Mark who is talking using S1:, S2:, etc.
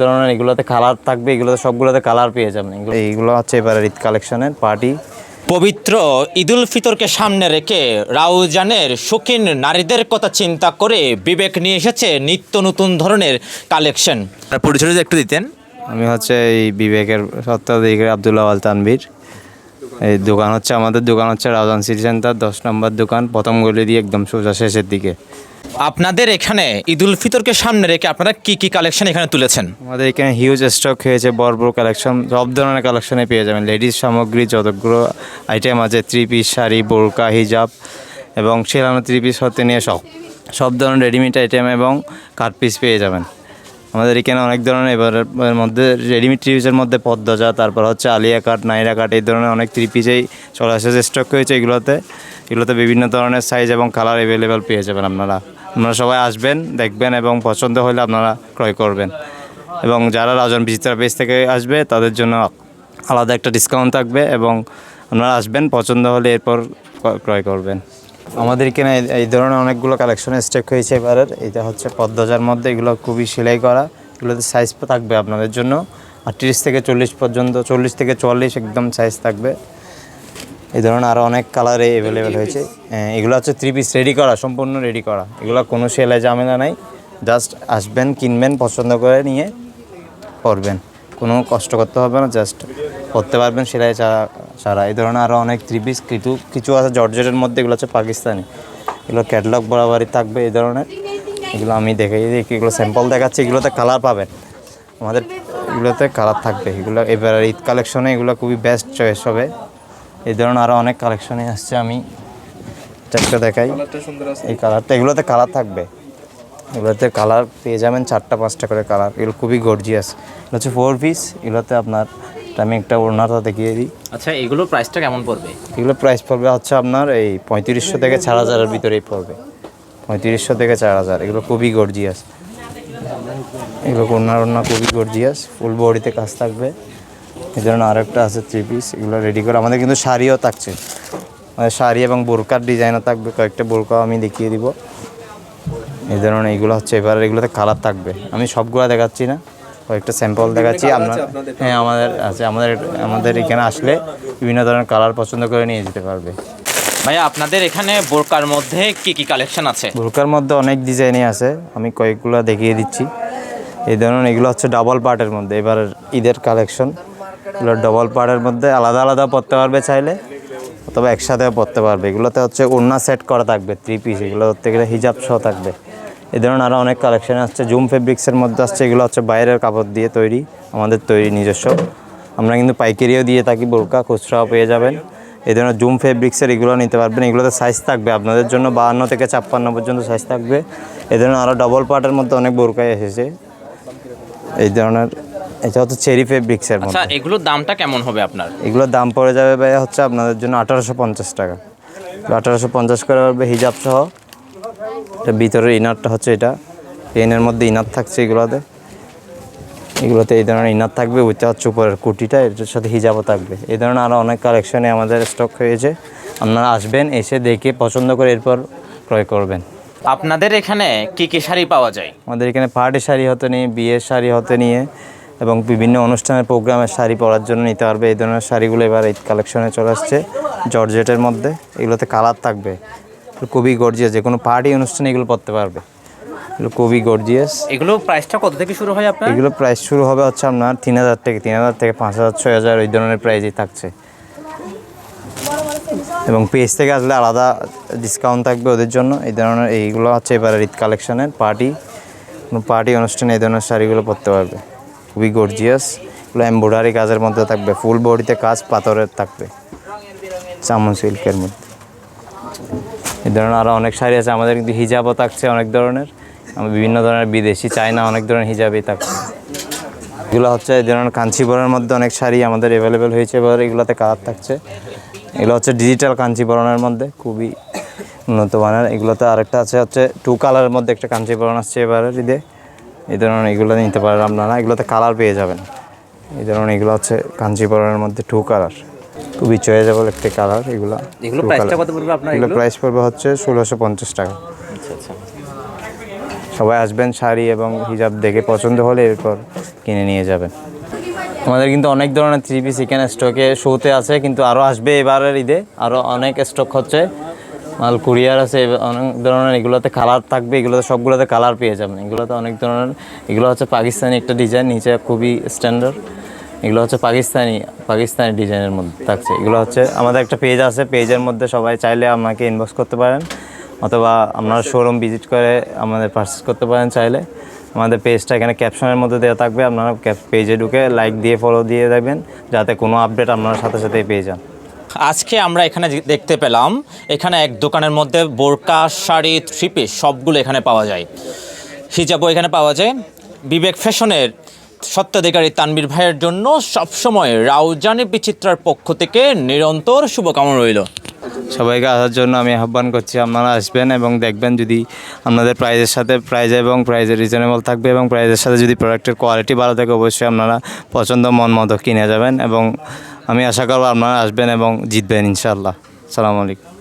S1: ধরনের এগুলোতে কালার থাকবে এগুলোতে সবগুলোতে কালার পেয়ে যাবেন। এগুলো এইগুলো হচ্ছে এবারে ঈদ কালেকশনের পার্টি
S2: পবিত্র ঈদুল ফিতরকে সামনে রেখে রাউজানের শৌখিন নারীদের কথা চিন্তা করে বিবেক নিয়ে এসেছে নিত্য নতুন ধরনের কালেকশন। পরিচয় যদি একটু দিতেন।
S1: আমি হচ্ছে এই বিবেকের সত্ত্বাধিকারী আবদুল্লাহ আল তানভীর। এই দোকান হচ্ছে আমাদের দোকান হচ্ছে রাউজান সিটি সেন্টার দশ নম্বর দোকান প্রথম গলি দিয়ে একদম সোজা শেষের দিকে।
S2: আপনাদের এখানে ঈদ ঈদুল ফিতরকে সামনে রেখে আপনারা কি কি কালেকশন এখানে তুলেছেন?
S1: আমাদের এখানে হিউজ স্টক হয়েছে বড় কালেকশন সব ধরনের কালেকশনে পেয়ে যাবেন। লেডিস সামগ্রী যতগুলো আইটেম আছে থ্রি পিস শাড়ি, বোরকা হিজাব এবং সেরানো থ্রি পিস হতে নিয়ে সব সব ধরনের রেডিমেড আইটেম এবং কাট পিস পেয়ে যাবেন। আমাদের এখানে অনেক ধরনের এবারের মধ্যে রেডিমেড থ্রি পিসের মধ্যে পদ্মজা, তারপর হচ্ছে আলিয়া কাট নাইরা কাট এই ধরনের অনেক থ্রি পিসেই চলে আসে স্টক হয়েছে এগুলোতে। এগুলোতে বিভিন্ন ধরনের সাইজ এবং কালার অ্যাভেলেবেল পেয়ে যাবেন আপনারা। আপনারা সবাই আসবেন, দেখবেন এবং পছন্দ হলে আপনারা ক্রয় করবেন। এবং যারা রাজন বিচিত্রা পেজ থেকে আসবে, তাদের জন্য আলাদা একটা ডিসকাউন্ট থাকবে এবং আপনারা আসবেন, পছন্দ হলে এরপর ক্রয় করবেন। আমাদের এখানে এই- ধরনের অনেকগুলো কালেকশনের স্টক হয়েছে এবারের। এটা হচ্ছে পদ্মজার মধ্যে, এগুলো খুবই সেলাই করা। এগুলোতে সাইজ থাকবে আপনাদের জন্য আর থেকে চল্লিশ পর্যন্ত, চল্লিশ থেকে চুয়াল্লিশ একদম সাইজ থাকবে। এই ধরনের আরও অনেক কালারে অ্যাভেলেবেল হয়েছে। হ্যাঁ, এগুলো হচ্ছে থ্রি পিস রেডি করা সম্পূর্ণ রেডি করা। এগুলো কোনো সেলাই ঝামেলা নাই। জাস্ট আসবেন কিনবেন পছন্দ করে নিয়ে করবেন কোনো কষ্ট করতে হবে না জাস্ট করতে পারবেন সেলাই ছাড়া ছাড়া। এই ধরনের আরও অনেক থ্রি পিস কিছু কিছু আছে জর্জেটের মধ্যে এগুলো হচ্ছে পাকিস্তানি। এগুলো ক্যাটলগ বরাবরই থাকবে এই ধরনের। এগুলো আমি দেখে দেখি এগুলো স্যাম্পল দেখাচ্ছি এগুলোতে কালার পাবেন। আমাদের এগুলোতে কালার থাকবে। এগুলো এবার ঈদ কালেকশনে এগুলো খুবই বেস্ট চয়েস হবে। এই ধরনের আরও অনেক কালেকশনে আসছে আমি চারটা দেখাই। এই কালারটা এগুলোতে কালার থাকবে। এগুলোতে কালার পেয়ে যাবেন চারটা পাঁচটা করে কালার এগুলো খুবই গর্জিয়াস এগুলো হচ্ছে ফোর পিস এগুলোতে আপনার আমি একটা ওড়নাটা দেখিয়ে দিই।
S2: আচ্ছা এগুলো প্রাইসটা কেমন পড়বে?
S1: এগুলো প্রাইস পড়বে হচ্ছে আপনার এই পঁয়ত্রিশশো থেকে চার হাজারের ভিতরেই পড়বে। পঁয়ত্রিশশো থেকে চার হাজার এগুলো খুবই গর্জিয়াস এগুলো ওড়না ওড়না খুবই গর্জিয়াস ফুল বডিতে কাজ থাকবে। এই ধরনের আরেকটা আছে থ্রি পিস এগুলো রেডি করে আমাদের কিন্তু শাড়িও থাকছে। আমাদের শাড়ি এবং বোরকার ডিজাইনও থাকবে কয়েকটা বোরকাও আমি দেখিয়ে দিব। এই ধরনের এইগুলো হচ্ছে এবার এগুলোতে কালার থাকবে। আমি সবগুলো দেখাচ্ছি না কয়েকটা স্যাম্পল দেখাচ্ছি। আপনার হ্যাঁ আমাদের আছে। আমাদের আমাদের এখানে আসলে বিভিন্ন ধরনের কালার পছন্দ করে নিয়ে যেতে পারবে।
S2: ভাইয়া আপনাদের এখানে বোরকার মধ্যে কি কি কালেকশন আছে?
S1: বোরকার মধ্যে অনেক ডিজাইনই আছে। আমি কয়েকগুলো দেখিয়ে দিচ্ছি। এই ধরনের এগুলো হচ্ছে ডাবল পার্টের মধ্যে এবার ঈদের কালেকশন এগুলো ডবল পার্টের মধ্যে আলাদা আলাদা পরতে পারবে চাইলে। অথবা একসাথেও পরতে পারবে। এগুলোতে হচ্ছে ওড়না সেট করা থাকবে থ্রি পিস এগুলো ধরতে গেলে হিজাব সহ থাকবে। এ ধরনের আরও অনেক কালেকশন আসছে। জুম ফেব্রিক্সের মধ্যে আসছে, এগুলো হচ্ছে বাইরের কাপড় দিয়ে তৈরি, আমাদের তৈরি নিজস্ব। আমরা কিন্তু পাইকারিও দিয়ে থাকি, বোরকা, খুচরাও পেয়ে যাবেন। এই ধরনের জুম ফেব্রিক্সের এগুলো নিতে পারবেন। এগুলোতে সাইজ থাকবে, আপনাদের জন্য বাহান্ন থেকে ছাপ্পান্ন পর্যন্ত সাইজ থাকবে। এই ধরনের আরও ডবল পার্টের মধ্যে অনেক বোরকাই এসেছে। এই ধরনের এটা হচ্ছে চেরি ফেব্রিক্সের
S2: আচ্ছা
S1: মধ্যে।
S2: এগুলোর দামটা কেমন হবে আপনার?
S1: এগুলোর দাম পড়ে যাবে ভাইয়া হচ্ছে আপনাদের জন্য আঠারোশো পঞ্চাশ টাকা। আঠারোশো পঞ্চাশ করে পারবে হিজাব সহ। এটা ভিতরের ইনারটা হচ্ছে এটা। পেনের মধ্যে ইনার থাকছে এগুলোতে। এগুলোতে এই ধরনের ইনার থাকবে ওইটা হচ্ছে উপরের কুটিটা এটার সাথে হিজাবও থাকবে। এই ধরনের আরও অনেক কালেকশনে আমাদের স্টক হয়েছে আপনারা আসবেন এসে দেখে পছন্দ করে এরপর ক্রয় করবেন।
S2: আপনাদের এখানে কি কি শাড়ি পাওয়া যায়?
S1: আমাদের এখানে পার্টি শাড়ি হতে নিয়ে বিয়ের শাড়ি হতে নিয়ে এবং বিভিন্ন অনুষ্ঠানের প্রোগ্রামের শাড়ি পরার জন্য নিতে পারবে। এই ধরনের শাড়িগুলো এবার এই কালেকশনে চলে আসছে। জর্জেটের মধ্যে। এগুলোতে কালার থাকবে। খুবই গর্জিয়াস যে কোনো পার্টি অনুষ্ঠানে এগুলো পরতে পারবে। এগুলো খুবই গর্জিয়াস
S2: এগুলো প্রাইসটা কত থেকে শুরু হয় আপনার?
S1: এগুলো প্রাইস শুরু হবে হচ্ছে আপনার তিন হাজার থেকে তিন হাজার থেকে পাঁচ হাজার ছয় হাজার ওই ধরনের প্রাইজই থাকছে। এবং পেজ থেকে আসলে আলাদা ডিসকাউন্ট থাকবে ওদের জন্য। এই ধরনের এইগুলো হচ্ছে এবারে ঈদ কালেকশনের পার্টি কোনো পার্টি অনুষ্ঠানে এই ধরনের শাড়িগুলো পরতে পারবে। খুবই গর্জিয়াস এগুলো এমব্রয়ডারি কাজের মধ্যে থাকবে ফুল বডিতে কাজ পাথরের থাকবে চামন সিল্কের মধ্যে। এই ধরনের আরও অনেক শাড়ি আছে, আমাদের কিন্তু হিজাবও থাকছে অনেক ধরনের, আমার বিভিন্ন ধরনের বিদেশি, চায়না অনেক ধরনের হিজাবই থাকছে। এগুলো হচ্ছে এই ধরনের কাঞ্চিবরণের মধ্যে অনেক শাড়ি আমাদের অ্যাভেলেবেল হয়েছে, এবার এগুলোতে কালার থাকছে। এগুলো হচ্ছে ডিজিটাল কাঞ্চিবরণের মধ্যে, খুবই উন্নত মানের। এগুলোতে আরেকটা আছে হচ্ছে টু কালারের মধ্যে একটা কাঞ্চিবরণ আসছে এবারে ঈদে। এই ধরনের এগুলো নিতে পারেন আপনারা। এগুলোতে কালার পেয়ে যাবেন। এই ধরনের এগুলো হচ্ছে কাঞ্চিবরণের মধ্যে টু কালার খুবই চয়েজেবল একটি কালার এগুলো।
S2: এগুলো প্রাইসটা কত পড়বে আপনার
S1: এগুলো
S2: এগুলো?
S1: প্রাইস পড়বে হচ্ছে ষোলোশো পঞ্চাশ টাকা।
S2: আচ্ছা আচ্ছা।
S1: সবাই আসবেন শাড়ি এবং হিজাব দেখে পছন্দ হলে এরপর কিনে নিয়ে যাবেন। আমাদের কিন্তু অনেক ধরনের থ্রি পিস এখানে স্টকে শোতে আছে কিন্তু আরও আসবে এবারের ঈদে। আরও অনেক স্টক হচ্ছে। মাল কুরিয়ার আছে অনেক ধরনের, এগুলোতে কালার থাকবে, এগুলোতে সবগুলোতে কালার পেয়ে যাবেন। এগুলোতে অনেক ধরনের, এগুলো হচ্ছে পাকিস্তানি একটা ডিজাইন নিচে খুবই স্ট্যান্ডার্ড এগুলো হচ্ছে পাকিস্তানি পাকিস্তানি ডিজাইনের মধ্যে থাকছে। এগুলো হচ্ছে আমাদের একটা পেজ আছে পেজের মধ্যে সবাই চাইলে আমাকে ইনবক্স করতে পারেন, অথবা আপনারা শোরুম ভিজিট করে আমাদের পারচেস করতে পারেন চাইলে। আমাদের পেজটা এখানে ক্যাপশনের মধ্যে দেওয়া থাকবে, আপনারা পেজে ঢুকে লাইক দিয়ে ফলো দিয়ে দেবেন যাতে কোনো আপডেট আপনারা সাথে সাথেই পেয়ে যান।
S2: আজকে আমরা এখানে দেখতে পেলাম, এখানে এক দোকানের মধ্যে বোরকা, শাড়ি থ্রি পিস সবগুলো এখানে পাওয়া যায়। হিজাবও এখানে পাওয়া যায়। বিবেক ফ্যাশনের সত্যাধিকারী তানবীর ভাইয়ের জন্য সবসময় রাউজানি বিচিত্রার পক্ষ থেকে নিরন্তর শুভকামনা রইল।
S1: সবাইকে আসার জন্য আমি আহ্বান করছি, আপনারা আসবেন এবং দেখবেন যদি আপনাদের প্রাইজের সাথে প্রাইজ এবং প্রাইজের রিজনেবল থাকবে এবং প্রাইজের সাথে যদি প্রোডাক্টের কোয়ালিটি ভালো থাকে, অবশ্যই আপনারা পছন্দ মন মতো কিনে যাবেন এবং আমি আশা করব আপনারা আসবেন এবং জিতবেন ইনশাআল্লাহ। সালামু আলাইকুম।